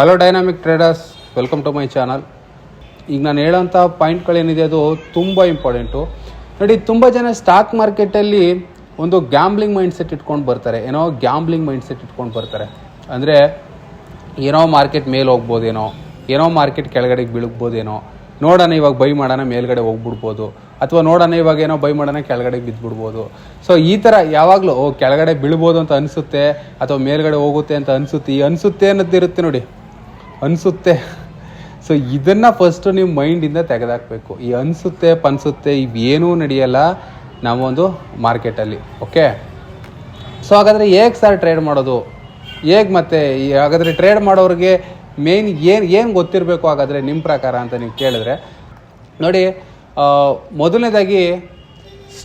Hello dynamic traders welcome to my channel ಈಗ ನಾನು ಹೇಳೋಂಥ ಪಾಯಿಂಟ್ಗಳೇನಿದೆ ಅದು ತುಂಬ ಇಂಪಾರ್ಟೆಂಟು ನೋಡಿ, ತುಂಬ ಜನ ಸ್ಟಾಕ್ ಮಾರ್ಕೆಟಲ್ಲಿ ಒಂದು ಗ್ಯಾಂಬ್ಲಿಂಗ್ ಮೈಂಡ್ ಸೆಟ್ ಇಟ್ಕೊಂಡು ಬರ್ತಾರೆ. ಏನೋ ಗ್ಯಾಂಬ್ಲಿಂಗ್ ಮೈಂಡ್ಸೆಟ್ ಇಟ್ಕೊಂಡು ಬರ್ತಾರೆ. ಅಂದರೆ, ಏನೋ ಮಾರ್ಕೆಟ್ ಮೇಲೆ ಹೋಗ್ಬೋದೇನೋ, ಏನೋ ಮಾರ್ಕೆಟ್ ಕೆಳಗಡೆಗೆ ಬೀಳ್ಬೋದೇನೋ, ನೋಡೋಣ ಇವಾಗ ಬೈ ಮಾಡೋಣ, ಮೇಲ್ಗಡೆ ಹೋಗ್ಬಿಡ್ಬೋದು. ಅಥವಾ ನೋಡೋಣ ಇವಾಗ ಏನೋ ಬೈ ಮಾಡೋಣ, ಕೆಳಗಡೆಗೆ ಬಿದ್ದುಬಿಡ್ಬೋದು ಸೊ ಈ ಥರ ಯಾವಾಗಲೂ ಕೆಳಗಡೆ ಬೀಳ್ಬೋದು ಅಂತ ಅನಿಸುತ್ತೆ, ಅಥವಾ ಮೇಲ್ಗಡೆ ಹೋಗುತ್ತೆ ಅಂತ ಅನಿಸುತ್ತೆ, ಈ ಅನಿಸುತ್ತೆ ಅನ್ನೋದಿರುತ್ತೆ ನೋಡಿ. ಅನಿಸುತ್ತೆ. ಸೊ ಇದನ್ನು ಫಸ್ಟು ನೀವು ಮೈಂಡಿಂದ ತೆಗೆದಾಕಬೇಕು. ಈ ಅನಿಸುತ್ತೆ, ಪನ್ಸುತ್ತೆ ಇವೇನೂ ನಡೆಯಲ್ಲ ನಾವೊಂದು ಮಾರ್ಕೆಟಲ್ಲಿ ಓಕೆ ಸೊ ಹಾಗಾದರೆ ಹೇಗೆ ಸರ್ ಟ್ರೇಡ್ ಮಾಡೋದು? ಹೇಗೆ ಮತ್ತೆ ಹಾಗಾದರೆ ಟ್ರೇಡ್ ಮಾಡೋರಿಗೆ ಮೇನ್ ಏನು ಏನು ಗೊತ್ತಿರಬೇಕು ಹಾಗಾದರೆ ನಿಮ್ಮ ಪ್ರಕಾರ ಅಂತ ನೀವು ಕೇಳಿದ್ರೆ. ನೋಡಿ ಮೊದಲನೇದಾಗಿ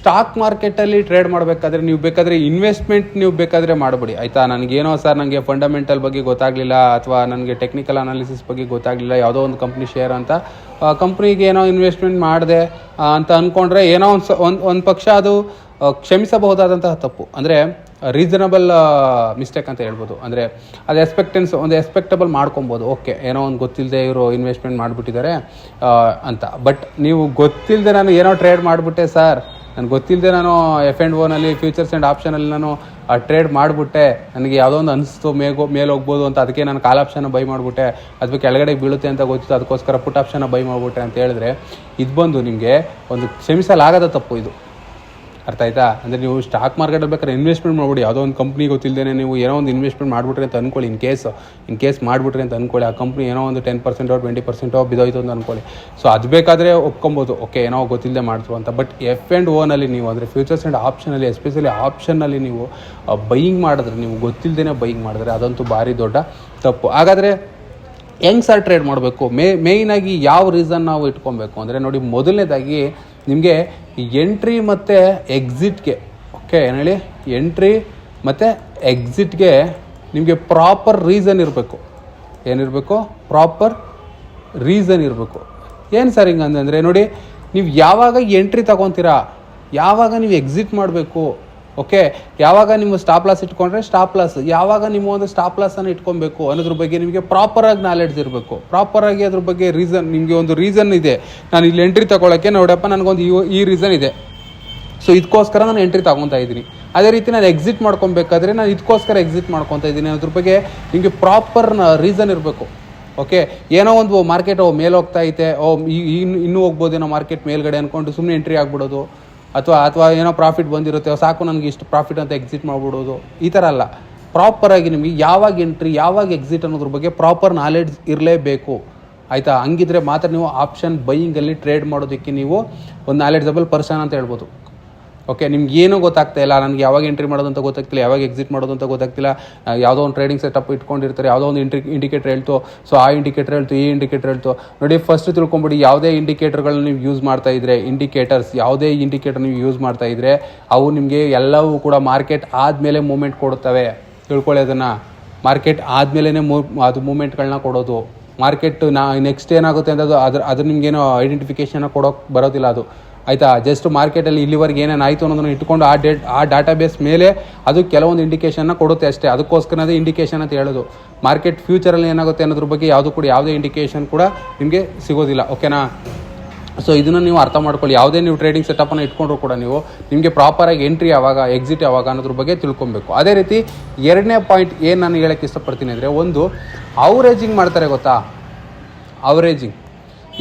ಸ್ಟಾಕ್ ಮಾರ್ಕೆಟಲ್ಲಿ ಟ್ರೇಡ್ ಮಾಡಬೇಕಾದ್ರೆ ನೀವು ಬೇಕಾದರೆ ಇನ್ವೆಸ್ಟ್ಮೆಂಟ್ ನೀವು ಬೇಕಾದರೆ ಮಾಡಬೇಡಿ. ಆಯಿತಾ? ನನಗೇನೋ ಸರ್ ನನಗೆ ಫಂಡಮೆಂಟಲ್ ಬಗ್ಗೆ ಗೊತ್ತಾಗಲಿಲ್ಲ ಅಥವಾ ನನಗೆ ಟೆಕ್ನಿಕಲ್ ಅನಾಲಿಸಿಸ್ ಬಗ್ಗೆ ಗೊತ್ತಾಗಲಿಲ್ಲ, ಯಾವುದೋ ಒಂದು ಕಂಪ್ನಿ ಶೇರ್ ಅಂತ. ಕಂಪ್ನಿಗೆ ಏನೋ ಇನ್ವೆಸ್ಟ್ಮೆಂಟ್ ಮಾಡಿದೆ ಅಂತ ಅಂದ್ಕೊಂಡ್ರೆ ಏನೋ ಒಂದು ಒಂದು ಪಕ್ಷ ಅದು ಕ್ಷಮಿಸಬಹುದಾದಂತಹ ತಪ್ಪು. ಅಂದರೆ ರೀಸನಬಲ್ ಮಿಸ್ಟೇಕ್ ಅಂತ ಹೇಳ್ಬೋದು. ಅಂದರೆ, ಅದು ಎಕ್ಸ್ಪೆಕ್ಟೆನ್ಸ್ ಒಂದು ಎಕ್ಸ್ಪೆಕ್ಟಬಲ್ ಮಾಡ್ಕೊಬೋದು. ಓಕೆ, ಏನೋ ಒಂದು ಗೊತ್ತಿಲ್ಲದೆ ಇವರು ಇನ್ವೆಸ್ಟ್ಮೆಂಟ್ ಮಾಡಿಬಿಟ್ಟಿದ್ದಾರೆ ಅಂತ. ಬಟ್ ನೀವು ಗೊತ್ತಿಲ್ಲದೆ ನಾನು ಏನೋ ಟ್ರೇಡ್ ಮಾಡಿಬಿಟ್ಟೆ ಸರ್ ನನಗೆ ಗೊತ್ತಿಲ್ಲದೆ ನಾನು ಎಫ್ ಆ್ಯಂಡ್ ಓನಲ್ಲಿ ಫ್ಯೂಚರ್ಸ್ ಆ್ಯಂಡ್ ಆಪ್ಷನಲ್ಲಿ ನಾನು ಟ್ರೇಡ್ ಮಾಡಿಬಿಟ್ಟೆ. ನನಗೆ ಯಾವುದೋ ಒಂದು ಅನಿಸ್ತು, ಮೇಗೋ, ಮೇಲೆ ಹೋಗ್ಬೋದು ಅಂತ. ಅದಕ್ಕೆ ನಾನು ಕಾಲ್ ಆಪ್ಷನ್ ಬೈ ಮಾಡಿಬಿಟ್ಟೆ. ಅಥವಾ ಕೆಳಗಡೆ ಬೀಳುತ್ತೆ ಅಂತ ಗೊತ್ತಿತ್ತು. ಅದಕ್ಕೋಸ್ಕರ ಪುಟ್ ಆಪ್ಷನ್ನ ಬೈ ಮಾಡಿಬಿಟ್ಟೆ ಅಂತ ಹೇಳಿದ್ರೆ, ಇದು ಬಂದು ನಿಮಗೆ ಒಂದು ಕ್ಷಮಿಸಲಾಗದ ತಪ್ಪು ಇದು. ಅರ್ಥ ಆಯ್ತಾ? ಅಂದರೆ ನೀವು ಸ್ಟಾಕ್ ಮಾರ್ಕೆಟಲ್ಲಿ ಬೇಕಾದ್ರೆ ಇನ್ವೆಸ್ಟ್ಮೆಂಟ್ ಮಾಡ್ಬಿಡಿ. ಯಾವುದೋ ಒಂದು ಕಂಪ್ನಿ ಗೊತ್ತಿಲ್ಲದೇ ನೀವು ಏನೋ ಒಂದು ಇನ್ವೆಸ್ಟ್ಮೆಂಟ್ ಮಾಡಿಬಿಟ್ರಿ ಅಂತ ಅನ್ಕೊಳ್ಳಿ ಇನ್ ಕೇಸ್ ಇನ್ ಕೇಸ್ ಮಾಡಿಬಿಟ್ರಿ ಅಂತ ಅನ್ಕೊಳ್ಳಿ. ಆ ಕಂಪ್ನಿ ಏನೋ ಒಂದು ಟೆನ್ ಪರ್ಸೆಂಟೋ ಟ್ವೆಂಟಿ ಪರ್ಸೆಂಟೋ ಬಿದ್ದೋಯ್ತು ಅಂತ ಅನ್ಕೊಳ್ಳಿ. ಸೊ ಅದು ಬೇಕಾದರೆ ಒಪ್ಕೊಬೋದು. ಓಕೆ ಏನೋ ಗೊತ್ತಿಲ್ಲದೆ ಮಾಡ್ತು ಅಂತ. ಬಟ್ ಎಫ್ ಆ್ಯಂಡ್ ಓನಲ್ಲಿ ನೀವು, ಅಂದರೆ ಫ್ಯೂಚರ್ಸ್ ಆ್ಯಂಡ್ ಆಪ್ಷನಲ್ಲಿ ಎಸ್ಪೆಷಲಿ ಆಪ್ಷನ್ನಲ್ಲಿ ನೀವು ಬೈಯಿಂಗ್ ಮಾಡಿದ್ರೆ, ನೀವು ಗೊತ್ತಿಲ್ಲದೇ ಬೈಯಿಂಗ್ ಮಾಡಿದ್ರೆ, ಅದಂತೂ ಭಾರಿ ದೊಡ್ಡ ತಪ್ಪು. ಹಾಗಾದರೆ ಹೆಂಗೆ ಸರ್ ಟ್ರೇಡ್ ಮಾಡಬೇಕು. ಮೇ ಮೇಯ್ನಾಗಿ ಯಾವ ರೀಸನ್ ನಾವು ಇಟ್ಕೊಬೇಕು? ಅಂದರೆ ನೋಡಿ, ಮೊದಲನೇದಾಗಿ ನಿಮಗೆ ಎಂಟ್ರಿ ಮತ್ತು ಎಕ್ಸಿಟ್ಗೆ ಓಕೆ ಏನು ಹೇಳಿ? ಎಂಟ್ರಿ ಮತ್ತು ಎಕ್ಸಿಟ್ಗೆ ನಿಮಗೆ ಪ್ರಾಪರ್ ರೀಸನ್ ಇರಬೇಕು. ಏನಿರಬೇಕು? ಪ್ರಾಪರ್ ರೀಸನ್ ಇರಬೇಕು. ಏನು ಸರ್ ಹಿಂಗೆ ಅಂದರೆ ನೋಡಿ, ನೀವು ಯಾವಾಗ ಎಂಟ್ರಿ ತಗೊತೀರಾ, ಯಾವಾಗ ನೀವು ಎಕ್ಸಿಟ್ ಮಾಡಬೇಕು ಓಕೆ ಯಾವಾಗ ನಿಮ್ಮ ಸ್ಟಾಪ್ ಲಾಸ್ ಇಟ್ಕೊಂಡ್ರೆ ಸ್ಟಾಪ್ ಲಾಸ್ ಯಾವಾಗ ನಿಮ್ಮ ಒಂದು ಸ್ಟಾಪ್ ಲಾಸನ್ನು ಇಟ್ಕೊಬೇಕು ಅನ್ನೋದ್ರ ಬಗ್ಗೆ ನಿಮಗೆ ಪ್ರಾಪರಾಗಿ ನಾಲೆಡ್ಜ್ ಇರಬೇಕು. ಪ್ರಾಪರಾಗಿ ಅದ್ರ ಬಗ್ಗೆ ರೀಸನ್ ನಿಮಗೆ ಒಂದು ರೀಸನ್ ಇದೆ. ನಾನು ಇಲ್ಲಿ ಎಂಟ್ರಿ ತಗೊಳ್ಳೋಕ್ಕೆ ನೋಡಪ್ಪ ನನಗೊಂದು ಈ- ಈ ರೀಸನ್ ಇದೆ. ಸೊ ಇದಕ್ಕೋಸ್ಕರ ನಾನು ಎಂಟ್ರಿ ತಗೊತಾ ಇದ್ದೀನಿ. ಅದೇ ರೀತಿ ನಾನು ಎಕ್ಸಿಟ್ ಮಾಡ್ಕೊಬೇಕಾದ್ರೆ ನಾನು ಇದಕ್ಕೋಸ್ಕರ ಎಕ್ಸಿಟ್ ಮಾಡ್ಕೊತಾ ಇದ್ದೀನಿ ಅದ್ರ ಬಗ್ಗೆ ನಿಮಗೆ ಪ್ರಾಪರ್ ರೀಸನ್ ಇರಬೇಕು. ಓಕೆ ಏನೋ ಒಂದು ಮಾರ್ಕೆಟ್ ಮೇಲೆ ಹೋಗ್ತಾ ಐತೆ. ಓ ಇನ್ನೂ ಹೋಗ್ಬೋದೇನೋ ಮಾರ್ಕೆಟ್ ಮೇಲ್ಗಡೆ ಅಂದ್ಕೊಂಡು ಸುಮ್ಮನೆ ಎಂಟ್ರಿ ಆಗ್ಬಿಡೋದು. ಅಥವಾ ಅಥವಾ ಏನೋ ಪ್ರಾಫಿಟ್ ಬಂದಿರುತ್ತೆ, ಸಾಕು ನನಗೆ ಇಷ್ಟು ಪ್ರಾಫಿಟ್ ಅಂತ ಎಕ್ಸಿಟ್ ಮಾಡಿಬಿಡೋದು, ಈ ಥರ ಅಲ್ಲ. ಪ್ರಾಪರಾಗಿ ನಿಮಗೆ ಯಾವಾಗ ಎಂಟ್ರಿ ಯಾವಾಗ ಎಕ್ಸಿಟ್ ಅನ್ನೋದ್ರ ಬಗ್ಗೆ ಪ್ರಾಪರ್ ನಾಲೆಡ್ಜ್ ಇರಲೇಬೇಕು. ಆಯಿತಾ? ಹಂಗಿದ್ರೆ ಮಾತ್ರ ನೀವು ಆಪ್ಷನ್ ಬೈಯಿಂಗಲ್ಲಿ ಟ್ರೇಡ್ ಮಾಡೋದಕ್ಕೆ ನೀವು ಒಂದು ನಾಲೆಡ್ಜಬಲ್ ಪರ್ಸನ್ ಅಂತ ಹೇಳ್ಬೋದು. ಓಕೆ ನಿಮ್ಗೆ ಏನೂ ಗೊತ್ತಾಗ್ತಾ ಇಲ್ಲ, ನನಗೆ ಯಾವಾಗ ಎಂಟ್ರಿ ಮಾಡೋದು ಅಂತ ಗೊತ್ತಾಗ್ತಿಲ್ಲ, ಯಾವಾಗ ಎಕ್ಸಿಟ್ ಮಾಡೋದು ಅಂತ ಗೊತ್ತಾಗ್ತಿಲ್ಲ ಯಾವುದೋ ಒಂದು ಟ್ರೇಡಿಂಗ್ ಸೆಟಪ್ ಇಟ್ಕೊಂಡಿರ್ತಾರೆ, ಯಾವುದೋ ಒಂದು ಇಂಟ್ರಿ ಇಂಡಿಕೇಟರ್ ಹೇಳ್ತು ಸೊ ಆ ಇಂಡಿಕೇಟರ್ ಹೇಳ್ತು, ಈ ಇಂಡಿಕೇಟರ್ ಹೇಳ್ತು. ನೋಡಿ ಫಸ್ಟ್ ತಿಳ್ಕೊಂಬಿಡಿ, ಯಾವುದೇ ಇಂಡಿಕೇಟರ್ಗಳನ್ನ ನೀವು ಯೂಸ್ ಮಾಡ್ತಾ ಇದ್ರೆ ಇಂಡಿಕೇಟರ್ಸ್ ಯಾವುದೇ ಇಂಡಿಕೇಟರ್ ನೀವು ಯೂಸ್ ಮಾಡ್ತಾ ಇದ್ರೆ, ಅವು ನಿಮಗೆ ಎಲ್ಲವೂ ಕೂಡ ಮಾರ್ಕೆಟ್ ಆದಮೇಲೆ ಮೂಮೆಂಟ್ ಕೊಡುತ್ತವೆ. ತಿಳ್ಕೊಳ್ಳಿ ಅದನ್ನು. ಮಾರ್ಕೆಟ್ ಆದಮೇಲೇ ಮೂ ಅದು ಮೂಮೆಂಟ್ಗಳನ್ನ ಕೊಡೋದು. ಮಾರ್ಕೆಟ್ ನಾ ನೆಕ್ಸ್ಟ್ ಏನಾಗುತ್ತೆ ಅಂತ ಅದು ಅದ್ರ ಅದ್ರ ನಿಮಗೇನೋ ಐಡೆಂಟಿಫಿಕೇಶನ್ ಕೊಡೋಕೆ ಬರೋದಿಲ್ಲ ಅದು. ಆಯಿತಾ? ಜಸ್ಟ್ ಮಾರ್ಕೆಟಲ್ಲಿ ಇಲ್ಲಿವರೆಗೆ ಏನೇನು ಆಯಿತು ಅನ್ನೋದನ್ನು ಇಟ್ಕೊಂಡು ಆ ಡೇಟ್ ಆ ಡಾಟಾಬೇಸ್ ಮೇಲೆ ಅದು ಕೆಲವೊಂದು ಇಂಡಿಕೇಷನ್ನ ಕೊಡುತ್ತೆ ಅಷ್ಟೇ. ಅದಕ್ಕೋಸ್ಕರನೇ ಇಂಡಿಕೇಷನ್ ಅಂತ ಹೇಳೋದು. ಮಾರ್ಕೆಟ್ ಫ್ಯೂಚರಲ್ಲಿ ಏನಾಗುತ್ತೆ ಅನ್ನೋದ್ರ ಬಗ್ಗೆ ಯಾವುದು ಕೂಡ ಯಾವುದೇ ಇಂಡಿಕೇಷನ್ ಕೂಡ ನಿಮಗೆ ಸಿಗೋದಿಲ್ಲ. ಓಕೆನಾ ಸೊ ಇದನ್ನು ನೀವು ಅರ್ಥ ಮಾಡ್ಕೊಳ್ಳಿ. ಯಾವುದೇ ನೀವು ಟ್ರೇಡಿಂಗ್ ಸೆಟಪನ್ನು ಇಟ್ಕೊಂಡ್ರು ಕೂಡ ನೀವು ನಿಮಗೆ ಪ್ರಾಪರಾಗಿ ಎಂಟ್ರಿ ಯಾವಾಗ ಎಕ್ಸಿಟ್ ಯಾವಾಗ ಅನ್ನೋದ್ರ ಬಗ್ಗೆ ತಿಳ್ಕೊಬೇಕು. ಅದೇ ರೀತಿ ಎರಡನೇ ಪಾಯಿಂಟ್ ಏನು ನಾನು ಹೇಳೋಕ್ಕೆ ಇಷ್ಟಪಡ್ತೀನಿ ಅಂದರೆ, ಒಂದು ಅವರೇಜಿಂಗ್ ಮಾಡ್ತಾರೆ ಗೊತ್ತಾ? ಅವರೇಜಿಂಗ್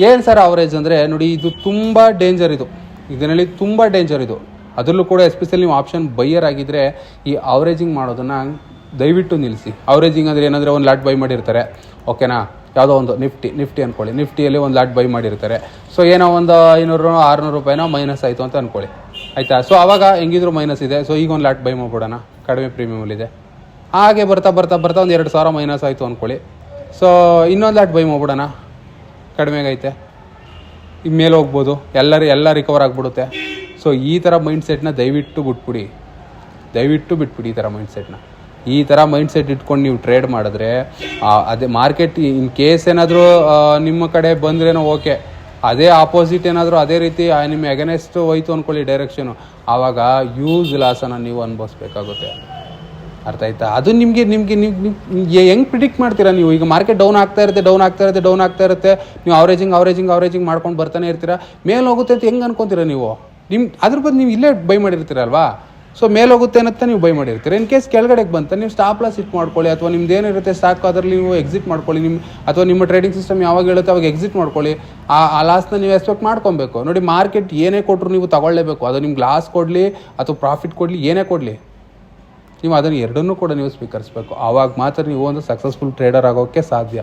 ಏನು ಸರ್ ಅವರೇಜ್ ಅಂದರೆ ನೋಡಿ, ಇದು ತುಂಬ ಡೇಂಜರ್ ಇದು. ಇದರಲ್ಲಿ ತುಂಬ ಡೇಂಜರ್ ಇದು. ಅದರಲ್ಲೂ ಕೂಡ ಎಸ್ಪೆಷಲಿ ನೀವು ಆಪ್ಷನ್ ಬೈಯರ್ ಆಗಿದ್ದರೆ ಈ ಅವರೇಜಿಂಗ್ ಮಾಡೋದನ್ನು ದಯವಿಟ್ಟು ನಿಲ್ಲಿಸಿ. ಅವರೇಜಿಂಗ್ ಅಂದರೆ ಏನಂದರೆ ಒಂದು ಲಾಟ್ ಬೈ ಮಾಡಿರ್ತಾರೆ. ಓಕೆನಾ ಯಾವುದೋ ಒಂದು ನಿಫ್ಟಿ ನಿಫ್ಟಿ ಅಂದ್ಕೊಳ್ಳಿ ನಿಫ್ಟಿಯಲ್ಲಿ ಒಂದು ಲಾಟ್ ಬೈ ಮಾಡಿರ್ತಾರೆ. ಸೊ ಏನೋ ಒಂದು ಐನೂರು, ಆರುನೂರು ರೂಪಾಯಿನೋ ಮೈನಸ್ ಆಯಿತು ಅಂತ ಅಂದ್ಕೊಳ್ಳಿ ಆಯಿತಾ? ಸೊ ಆವಾಗ ಹೆಂಗಿದ್ರು ಮೈನಸ್ ಇದೆ. ಸೊ ಈಗ ಒಂದು ಲಾಟ್ ಬೈ ಮಾಡ್ಬಿಡೋಣ. ಕಡಿಮೆ ಪ್ರೀಮಿಯಮಲ್ಲಿದೆ ಹಾಗೆ ಬರ್ತಾ ಬರ್ತಾ ಬರ್ತಾ ಒಂದು ಎರಡು ಸಾವಿರ ಮೈನಸ್ ಆಯಿತು ಅಂದ್ಕೊಳ್ಳಿ ಸೊ ಇನ್ನೊಂದು ಲಾಟ್ ಬೈ ಮಾಡ್ಬಿಡೋಣ. ಕಡಿಮೆಗೈತೆ. ಈ ಮೇಲೆ ಹೋಗ್ಬೋದು. ಎಲ್ಲರೂ ಎಲ್ಲ ರಿಕವರ್ ಆಗಿಬಿಡುತ್ತೆ. ಸೊ ಈ ಥರ ಮೈಂಡ್ ಸೆಟ್ನ ದಯವಿಟ್ಟು ಬಿಟ್ಬಿಡಿ. ದಯವಿಟ್ಟು ಬಿಟ್ಬಿಡಿ ಈ ಥರ ಮೈಂಡ್ ಸೆಟ್ನ ಈ ಥರ ಮೈಂಡ್ ಸೆಟ್ ಇಟ್ಕೊಂಡು ನೀವು ಟ್ರೇಡ್ ಮಾಡಿದ್ರೆ ಅದೇ ಮಾರ್ಕೆಟ್ ಇನ್ ಕೇಸ್ ಏನಾದರೂ ನಿಮ್ಮ ಕಡೆ ಬಂದ್ರೇನೋ ಓಕೆ ಅದೇ ಆಪೋಸಿಟ್ ಏನಾದರೂ ಅದೇ ರೀತಿ ನಿಮ್ಮ ಎಗನೆಸ್ಟ್ ಹೋಯ್ತು ಅಂದ್ಕೊಳ್ಳಿ ಡೈರೆಕ್ಷನು ಆವಾಗ ಯೂಸ್ ಲಾಸನ್ನು ನೀವು ಅನುಭವಿಸ್ಬೇಕಾಗುತ್ತೆ. ಅರ್ಥ ಆಯ್ತಾ? ಅದು ನಿಮಗೆ ನಿಮಗೆ ನೀವು ಹೆಂಗೆ ಪ್ರಿಡಿಕ್ಟ್ ಮಾಡ್ತೀರಾ ನೀವು? ಈಗ ಮಾರ್ಕೆಟ್ ಡೌನ್ ಆಗ್ತಾ ಇರುತ್ತೆ ಡೌನ್ ಆಗ್ತಾ ಇರುತ್ತೆ ಡೌನ್ ಆಗ್ತಾ ಇರುತ್ತೆ. ನೀವು ಅವರೇಜಿಂಗ್ ಅವರೇಜಿಂಗ್ ಅವರೇಜಿಂಗ್ ಮಾಡ್ಕೊಂಡು ಬರ್ತಾನೆ ಇರ್ತೀರಾ? ಮೇಲೆ ಹೋಗುತ್ತೆ ಅಂತ ಹೆಂಗೆ ಅನ್ಕೊಂತೀರಾ ನೀವು? ನಿಮ್ಮ ಅದ್ರ ಬದಲು ನೀವು ಇಲ್ಲೇ ಬೈ ಮಾಡಿರ್ತೀರಲ್ವಾ? ಸೊ ಮೇಲೆ ಹೋಗುತ್ತೆ ಅನ್ನತ್ತ ನೀವು ಬೈ ಮಾಡಿರ್ತೀರ? ಇನ್ ಕೇಸ್ ಕೆಳಗಡೆಗೆ ಬಂತ, ನೀವು ಸ್ಟಾಪ್ ಲಾಸ್ ಇಟ್ ಮಾಡ್ಕೊಳ್ಳಿ, ಅಥವಾ ನಿಮ್ದು ಏನಿರುತ್ತೆ ಸ್ಟಾಕ್ ಅದರಲ್ಲಿ ನೀವು ಎಕ್ಸಿಟ್ ಮಾಡ್ಕೊಳ್ಳಿ ನಿಮ್ಮ ಅಥವಾ ನಿಮ್ಮ ಟ್ರೇಡಿಂಗ್ ಸಿಸ್ಟಮ್ ಯಾವಾಗ ಹೇಳುತ್ತೆ ಅವಾಗ ಎಕ್ಸಿಟ್ ಮಾಡ್ಕೊಳ್ಳಿ. ಆ ಆ ಲಾಸ್ನ ನೀವು ಎಕ್ಸ್ಪೆಕ್ಟ್ ಮಾಡ್ಕೊಬೇಕು. ನೋಡಿ ಮಾರ್ಕೆಟ್ ಏನೇ ಕೊಟ್ಟರು ನೀವು ತಗೊಳ್ಳೇಬೇಕು. ಅದು ನಿಮ್ಗೆ ಲಾಸ್ ಕೊಡಲಿ, ಅಥವಾ ಪ್ರಾಫಿಟ್ ಕೊಡಲಿ, ಏನೇ ಕೊಡಲಿ. ನೀವು ಅದನ್ನು ಎರಡನ್ನೂ ಕೂಡ ನೀವು ಸ್ವೀಕರಿಸಬೇಕು. ಆವಾಗ ಮಾತ್ರ ನೀವು ಒಂದು ಸಕ್ಸಸ್ಫುಲ್ ಟ್ರೇಡರ್ ಆಗೋಕ್ಕೆ ಸಾಧ್ಯ.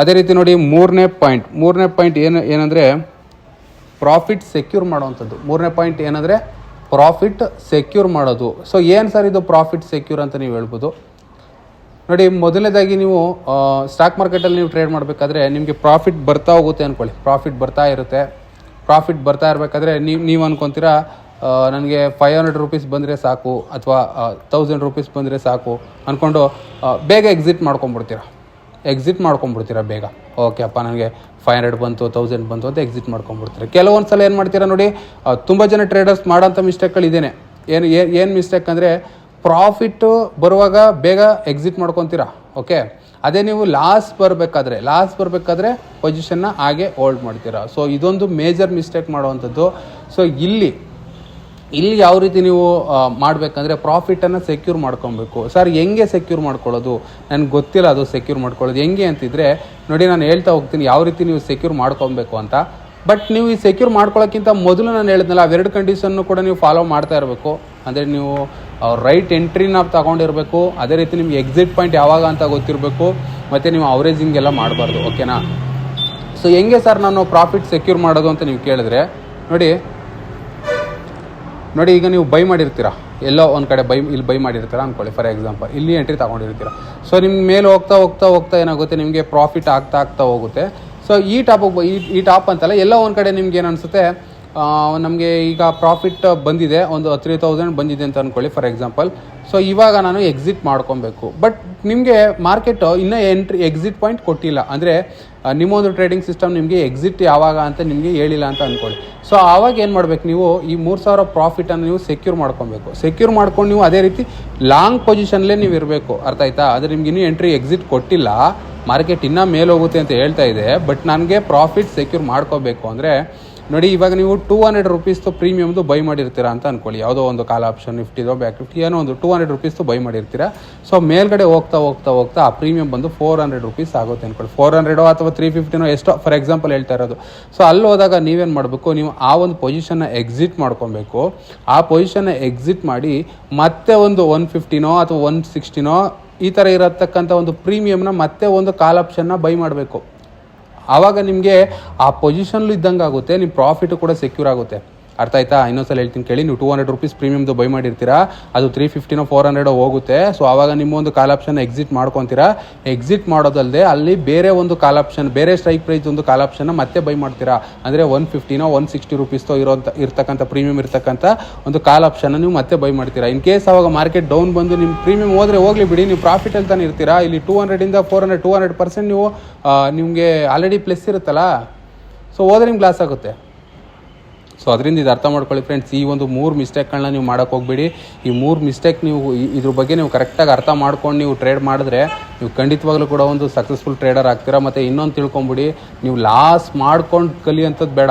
ಅದೇ ರೀತಿ ನೋಡಿ ಮೂರನೇ ಪಾಯಿಂಟ್ ಮೂರನೇ ಪಾಯಿಂಟ್ ಏನು, ಏನಂದರೆ ಪ್ರಾಫಿಟ್ ಸೆಕ್ಯೂರ್ ಮಾಡೋವಂಥದ್ದು. ಮೂರನೇ ಪಾಯಿಂಟ್ ಏನಂದರೆ ಪ್ರಾಫಿಟ್ ಸೆಕ್ಯೂರ್ ಮಾಡೋದು. ಸೊ ಏನು ಸರ್ ಇದು ಪ್ರಾಫಿಟ್ ಸೆಕ್ಯೂರ್ ಅಂತ ನೀವು ಹೇಳ್ಬೋದು? ನೋಡಿ, ಮೊದಲನೇದಾಗಿ ನೀವು ಸ್ಟಾಕ್ ಮಾರ್ಕೆಟಲ್ಲಿ ನೀವು ಟ್ರೇಡ್ ಮಾಡಬೇಕಾದ್ರೆ ನಿಮಗೆ ಪ್ರಾಫಿಟ್ ಬರ್ತಾ ಹೋಗುತ್ತೆ ಅಂದ್ಕೊಳ್ಳಿ ಪ್ರಾಫಿಟ್ ಬರ್ತಾ ಇರುತ್ತೆ. ಪ್ರಾಫಿಟ್ ಬರ್ತಾ ಇರಬೇಕಾದ್ರೆ ನೀವು ನೀವು ಅಂದ್ಕೊತೀರಾ ನನಗೆ ಫೈವ್ ಹಂಡ್ರೆಡ್ ರುಪೀಸ್ ಬಂದರೆ ಸಾಕು ಅಥವಾ ತೌಸಂಡ್ ರುಪೀಸ್ ಬಂದರೆ ಸಾಕು ಅಂದ್ಕೊಂಡು ಬೇಗ ಎಕ್ಸಿಟ್ ಮಾಡ್ಕೊಂಬಿಡ್ತೀರಾ ಎಕ್ಸಿಟ್ ಮಾಡ್ಕೊಂಬಿಡ್ತೀರಾ ಬೇಗ. ಓಕೆ ಅಪ್ಪ, ನನಗೆ ಫೈವ್ ಹಂಡ್ರೆಡ್ ಬಂತು ತೌಸಂಡ್ ಬಂತು ಅಂತ ಎಕ್ಸಿಟ್ ಮಾಡ್ಕೊಂಬಿಡ್ತೀರಾ ಕೆಲವೊಂದು ಸಲ ಏನು ಮಾಡ್ತೀರಾ ನೋಡಿ ತುಂಬ ಜನ ಟ್ರೇಡರ್ಸ್ ಮಾಡೋಂಥ ಮಿಸ್ಟೇಕ್ಗಳು ಇದೇನೆ. ಏನು ಏನು ಮಿಸ್ಟೇಕ್ ಅಂದರೆ ಪ್ರಾಫಿಟ್ಟು ಬರುವಾಗ ಬೇಗ ಎಕ್ಸಿಟ್ ಮಾಡ್ಕೊತೀರಾ. ಓಕೆ ಅದೇ ನೀವು ಲಾಸ್ ಬರಬೇಕಾದ್ರೆ ಲಾಸ್ ಬರಬೇಕಾದ್ರೆ ಪೊಸಿಷನ್ನ ಹಾಗೆ ಹೋಲ್ಡ್ ಮಾಡ್ತೀರಾ. ಸೊ ಇದೊಂದು ಮೇಜರ್ ಮಿಸ್ಟೇಕ್ ಮಾಡುವಂಥದ್ದು. ಸೊ ಇಲ್ಲಿ ಇಲ್ಲಿ ಯಾವ ರೀತಿ ನೀವು ಮಾಡಬೇಕಂದ್ರೆ ಪ್ರಾಫಿಟನ್ನು ಸೆಕ್ಯೂರ್ ಮಾಡ್ಕೊಬೇಕು. ಸರ್ ಹೆಂಗೆ ಸೆಕ್ಯೂರ್ ಮಾಡ್ಕೊಳ್ಳೋದು? ನನಗೆ ಗೊತ್ತಿಲ್ಲ ಅದು ಸೆಕ್ಯೂರ್ ಮಾಡ್ಕೊಳ್ಳೋದು. ಹೆಂಗೆ ಅಂತಿದ್ರೆ, ನೋಡಿ ನಾನು ಹೇಳ್ತಾ ಹೋಗ್ತೀನಿ ಯಾವ ರೀತಿ ನೀವು ಸೆಕ್ಯೂರ್ ಮಾಡ್ಕೊಬೇಕು ಅಂತ. ಬಟ್ ನೀವು ಈ ಸೆಕ್ಯೂರ್ ಮಾಡ್ಕೊಳ್ಳೋಕ್ಕಿಂತ ಮೊದಲು ನಾನು ಹೇಳಿದ್ನಲ್ಲ, ಅವೆರಡು ಕಂಡೀಷನ್ನು ಕೂಡ ನೀವು ಫಾಲೋ ಮಾಡ್ತಾ ಇರಬೇಕು. ಅಂದರೆ ನೀವು ರೈಟ್ ಎಂಟ್ರಿನ ತಗೊಂಡಿರಬೇಕು, ಅದೇ ರೀತಿ ನಿಮ್ಗೆ ಎಕ್ಸಿಟ್ ಪಾಯಿಂಟ್ ಯಾವಾಗ ಅಂತ ಗೊತ್ತಿರಬೇಕು, ಮತ್ತು ನೀವು ಅವರೇಜಿಂಗ್ ಎಲ್ಲ ಮಾಡಬಾರ್ದು ಓಕೆನಾ ಸೊ ಹೆಂಗೆ ಸರ್ ನಾನು ಪ್ರಾಫಿಟ್ ಸೆಕ್ಯೂರ್ ಮಾಡೋದು ಅಂತ ನೀವು ಕೇಳಿದ್ರೆ, ನೋಡಿ ನೋಡಿ ಈಗ ನೀವು ಬೈ ಮಾಡಿರ್ತೀರಾ, ಎಲ್ಲೋ ಒಂದು ಕಡೆ ಬೈ ಇಲ್ಲಿ ಬೈ ಮಾಡಿರ್ತೀರ ಅಂದ್ಕೊಳ್ಳಿ ಫಾರ್ ಎಕ್ಸಾಂಪಲ್ ಇಲ್ಲಿ ಎಂಟ್ರಿ ತಗೊಂಡಿರ್ತೀರಾ. ಸೊ ನಿಮ್ಮ ಮೇಲೆ ಹೋಗ್ತಾ ಹೋಗ್ತಾ ಹೋಗ್ತಾ ಏನಾಗುತ್ತೆ, ನಿಮಗೆ ಪ್ರಾಫಿಟ್ ಆಗ್ತಾ ಆಗ್ತಾ ಹೋಗುತ್ತೆ. ಸೊ ಈ ಟಾಪ್ ಈ ಟಾಪ್ ಅಂತಲ್ಲ, ಎಲ್ಲೋ ಒಂದು ಕಡೆ ನಿಮ್ಗೆ ಏನು ಅನಿಸುತ್ತೆ ನಮಗೆ ಈಗ ಪ್ರಾಫಿಟ್ ಬಂದಿದೆ, ಒಂದು ತ್ರೀ ತೌಸಂಡ್ ಬಂದಿದೆ ಅಂತ ಅಂದ್ಕೊಳ್ಳಿ ಫಾರ್ ಎಕ್ಸಾಂಪಲ್ ಸೊ ಇವಾಗ ನಾನು ಎಕ್ಸಿಟ್ ಮಾಡ್ಕೊಬೇಕು. ಬಟ್ ನಿಮಗೆ ಮಾರ್ಕೆಟ್ ಇನ್ನೂ ಎಂಟ್ರಿ ಎಕ್ಸಿಟ್ ಪಾಯಿಂಟ್ ಕೊಟ್ಟಿಲ್ಲ. ಅಂದರೆ ನಿಮ್ಮೊಂದು ಟ್ರೇಡಿಂಗ್ ಸಿಸ್ಟಮ್ ನಿಮಗೆ ಎಕ್ಸಿಟ್ ಯಾವಾಗ ಅಂತ ನಿಮಗೆ ಹೇಳಿಲ್ಲ ಅಂತ ಅಂದ್ಕೊಳ್ಳಿ ಸೊ ಆವಾಗ ಏನು ಮಾಡಬೇಕು ನೀವು? ಈ ಮೂರು ಸಾವಿರ ಪ್ರಾಫಿಟನ್ನು ನೀವು ಸೆಕ್ಯೂರ್ ಮಾಡ್ಕೊಬೇಕು. ಸೆಕ್ಯೂರ್ ಮಾಡ್ಕೊಂಡು ನೀವು ಅದೇ ರೀತಿ ಲಾಂಗ್ ಪೊಸಿಷನ್ಲೇ ನೀವು ಇರಬೇಕು. ಅರ್ಥ ಆಯ್ತಾ? ಆದರೆ ನಿಮ್ಗೆ ಇನ್ನೂ ಎಂಟ್ರಿ ಎಕ್ಸಿಟ್ ಕೊಟ್ಟಿಲ್ಲ. ಮಾರ್ಕೆಟ್ ಇನ್ನೂ ಮೇಲೋಗುತ್ತೆ ಅಂತ ಹೇಳ್ತಾ ಇದೆ. ಬಟ್ ನನಗೆ ಪ್ರಾಫಿಟ್ ಸೆಕ್ಯೂರ್ ಮಾಡ್ಕೋಬೇಕು. ಅಂದರೆ ನೋಡಿ, ಇವಾಗ ನೀವು ಟೂ ಹಂಡ್ರೆಡ್ ರುಪೀಸ್ದು ಪ್ರೀಮಿಯಮ್ದು ಬೈ ಮಾಡಿರ್ತೀರಾ ಅಂತ ಅನ್ಕೊಳ್ಳಿ. ಯಾವುದೋ ಒಂದು ಕಾಲ್ ಆಪ್ಷನ್ ನಿಫ್ಟಿದೋ ಬ್ಯಾಕ್ ನಿಫ್ಟಿ ಏನೋ ಒಂದು ಟೂ ಹಂಡ್ರೆಡ್ ರುಪೀಸ್ದು ಬೈ ಮಾಡಿರ್ತೀರಾ. ಸೊ ಮೇಲ್ಗಡೆ ಹೋಗ್ತಾ ಹೋಗ್ತಾ ಹೋಗ್ತಾ ಆ ಪ್ರೀಮಿಯಂ ಬಂದು ಫೋರ್ ಹಂಡ್ರೆಡ್ ರುಪೀಸ್ ಆಗುತ್ತೆ ಅನ್ಕೊಳ್ಳಿ. ಫೋರ್ ಹಂಡ್ರೆಡೋ ಅಥವಾ ತ್ರೀ ಫಿಫ್ಟಿನೋ ಎಷ್ಟೋ ಫಾರ್ ಎಕ್ಸಾಂಪಲ್ ಹೇಳ್ತಾ ಇರೋದು. ಸೊ ಅಲ್ಲಿ ಹೋದಾಗ ನೀವೇನು ಮಾಡಬೇಕು? ನೀವು ಆ ಒಂದು ಪೊಸಿಷನ್ನ ಎಕ್ಸಿಟ್ ಮಾಡ್ಕೊಬೇಕು. ಆ ಪೊಸಿಷನ್ನ ಎಕ್ಸಿಟ್ ಮಾಡಿ ಮತ್ತೆ ಒಂದು ಒನ್ ಫಿಫ್ಟಿನೋ ಅಥವಾ ಒನ್ ಸಿಕ್ಸ್ಟಿನೋ ಈ ಥರ ಇರತಕ್ಕಂಥ ಒಂದು ಪ್ರೀಮಿಯಮ್ನ ಮತ್ತೆ ಒಂದು ಕಾಲ್ ಆಪ್ಷನ್ನ ಬೈ ಮಾಡಬೇಕು. ಆವಾಗ ನಿಮಗೆ ಆ ಪೊಸಿಷನ್ಲು ಇದ್ದಂಗೆ ಆಗುತ್ತೆ ನಿಮ್ಮ ಪ್ರಾಫಿಟ್ ಕೂಡ ಸೆಕ್ಯೂರ್ ಆಗುತ್ತೆ. ಅರ್ಥ ಆಯ್ತಾ? ಇನ್ನೊಂದ್ಸಲ ಹೇಳ್ತೀನಿ ಕೇಳಿ. ನೀವು ಟೂ ಹಂಡ್ರೆಡ್ ರುಪೀಸ್ ಪ್ರೀಮಿಯಮ್ದು ಬೈ ಮಾಡಿರ್ತೀರಾ, ಅದು ತ್ರೀ ಫಿಫ್ಟಿನೋ ಫೋರ್ ಹಂಡ್ರೆಡೋ ಹೋಗುತ್ತೆ. ಸೊ ಆವಾಗ ನಿಮ್ಮ ಒಂದು ಕಾಲ್ ಆಪ್ಷನ್ ಎಕ್ಸಿಟ್ ಮಾಡ್ಕೊತೀರಾ? ಎಕ್ಸಿಟ್ ಮಾಡೋದಲ್ಲದೆ ಅಲ್ಲಿ ಬೇರೆ ಒಂದು ಕಾಲ್ ಆಪ್ಷನ್ ಬೇರೆ ಸ್ಟ್ರೈಕ್ ಪ್ರೈಸ್ ಒಂದು ಕಾಲ್ ಆಪ್ಷನ್ನ ಮತ್ತೆ ಬೈ ಮಾಡ್ತೀರಾ? ಅಂದರೆ ಒನ್ ಫಿಫ್ಟಿನೋ ಒನ್ ಸಿಕ್ಸ್ಟಿ ರುಪೀಸ್ತೋ ಇರೋಂಥ, ಇರ್ತಕ್ಕಂಥ ಪ್ರೀಮಿಯಮ್ ಇರ್ತಕ್ಕಂಥ ಒಂದು ಕಾಲ್ ಆಪ್ಷನ್ನ ನೀವು ಮತ್ತೆ ಬೈ ಮಾಡ್ತೀರಾ? ಇನ್ ಕೇಸ್ ಆವಾಗ ಮಾರ್ಕೆಟ್ ಡೌನ್ ಬಂದು ನಿಮ್ಮ ಪ್ರೀಮಿಯಮ್ ಹೋದರೆ ಹೋಗ್ಲಿ ಬಿಡಿ, ನೀವು ಪ್ರಾಫಿಟ್ ಅಲ್ಲಿ ತಾನೇ ಇರ್ತೀರಾ? ಇಲ್ಲಿ two ಹಂಡ್ರೆಡಿಂದ four hundred two hundred percent ನೀವು ನಿಮಗೆ ಆಲ್ರೆಡಿ ಪ್ಲಸ್ ಇರುತ್ತಲ್ಲ? ಸೊ ಹೋದ್ರೆ ನಿಮ್ಗೆ ಲಾಸ್ ಆಗುತ್ತೆ. ಸೊ ಅದರಿಂದ ಇದು ಅರ್ಥ ಮಾಡ್ಕೊಳ್ಳಿ ಫ್ರೆಂಡ್ಸ್ ಈ ಒಂದು ಮೂರು ಮಿಸ್ಟೇಕ್ಗಳನ್ನ ನೀವು ಮಾಡೋಕೆ ಹೋಗ್ಬೇಡಿ. ಈ ಮೂರು ಮಿಸ್ಟೇಕ್ ನೀವು ಇದ್ರ ಬಗ್ಗೆ ನೀವು ಕರೆಕ್ಟಾಗಿ ಅರ್ಥ ಮಾಡ್ಕೊಂಡು ನೀವು ಟ್ರೇಡ್ ಮಾಡಿದ್ರೆ ನೀವು ಖಂಡಿತವಾಗ್ಲೂ ಕೂಡ ಒಂದು ಸಕ್ಸಸ್ಫುಲ್ ಟ್ರೇಡರ್ ಆಗ್ತೀರಾ. ಮತ್ತು ಇನ್ನೊಂದು ತಿಳ್ಕೊಂಬಿಡಿ, ನೀವು ಲಾಸ್ ಮಾಡ್ಕೊಂಡು ಕಲಿಯಂಥದ್ದು ಬೇಡ.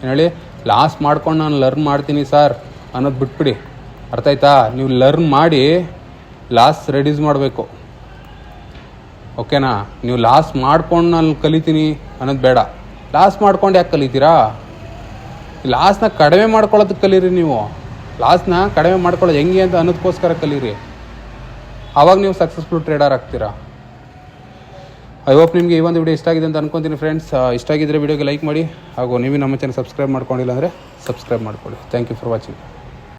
ಏನು ಹೇಳಿ? ಲಾಸ್ ಮಾಡ್ಕೊಂಡು ನಾನು ಲರ್ನ್ ಮಾಡ್ತೀನಿ ಸರ್ ಅನ್ನೋದು ಬಿಟ್ಬಿಡಿ. ಅರ್ಥ ಆಯ್ತಾ? ನೀವು ಲರ್ನ್ ಮಾಡಿ ಲಾಸ್ ರೆಡ್ಯೂಸ್ ಮಾಡಬೇಕು. ಓಕೆನಾ ನೀವು ಲಾಸ್ ಮಾಡ್ಕೊಂಡು ನಾನು ಕಲಿತೀನಿ ಅನ್ನೋದು ಬೇಡ. ಲಾಸ್ ಮಾಡ್ಕೊಂಡು ಯಾಕೆ ಕಲಿತೀರಾ? ಲಾಸ್ನ ಕಡಿಮೆ ಮಾಡ್ಕೊಳ್ಳೋದಕ್ಕೆ ಕಲೀರಿ ನೀವು. ಲಾಸ್ನ ಕಡಿಮೆ ಮಾಡ್ಕೊಳ್ಳೋದು ಹೆಂಗೆ ಅಂತ ಅನ್ನೋದಕ್ಕೋಸ್ಕರ ಕಲೀರಿ. ಆವಾಗ ನೀವು ಸಕ್ಸಸ್ಫುಲ್ ಟ್ರೇಡರ್ ಆಗ್ತೀರಾ. ಐ ಹೋಪ್ ನಿಮಗೆ ಈ ಒಂದು ವಿಡಿಯೋ ಇಷ್ಟ ಆಗಿದೆ ಅಂತ ಅನ್ಕೊಂತೀನಿ ಫ್ರೆಂಡ್ಸ್ ಇಷ್ಟ ಆಗಿದ್ದರೆ ವಿಡಿಯೋಗೆ ಲೈಕ್ ಮಾಡಿ. ಹಾಗೂ ನೀವು ನಮ್ಮ ಚಾನಲ್ ಸಬ್ಸ್ಕ್ರೈಬ್ ಮಾಡ್ಕೊಂಡಿಲ್ಲ ಅಂದರೆ ಸಬ್ಸ್ಕ್ರೈಬ್ ಮಾಡ್ಕೊಳ್ಳಿ. Thank you for watching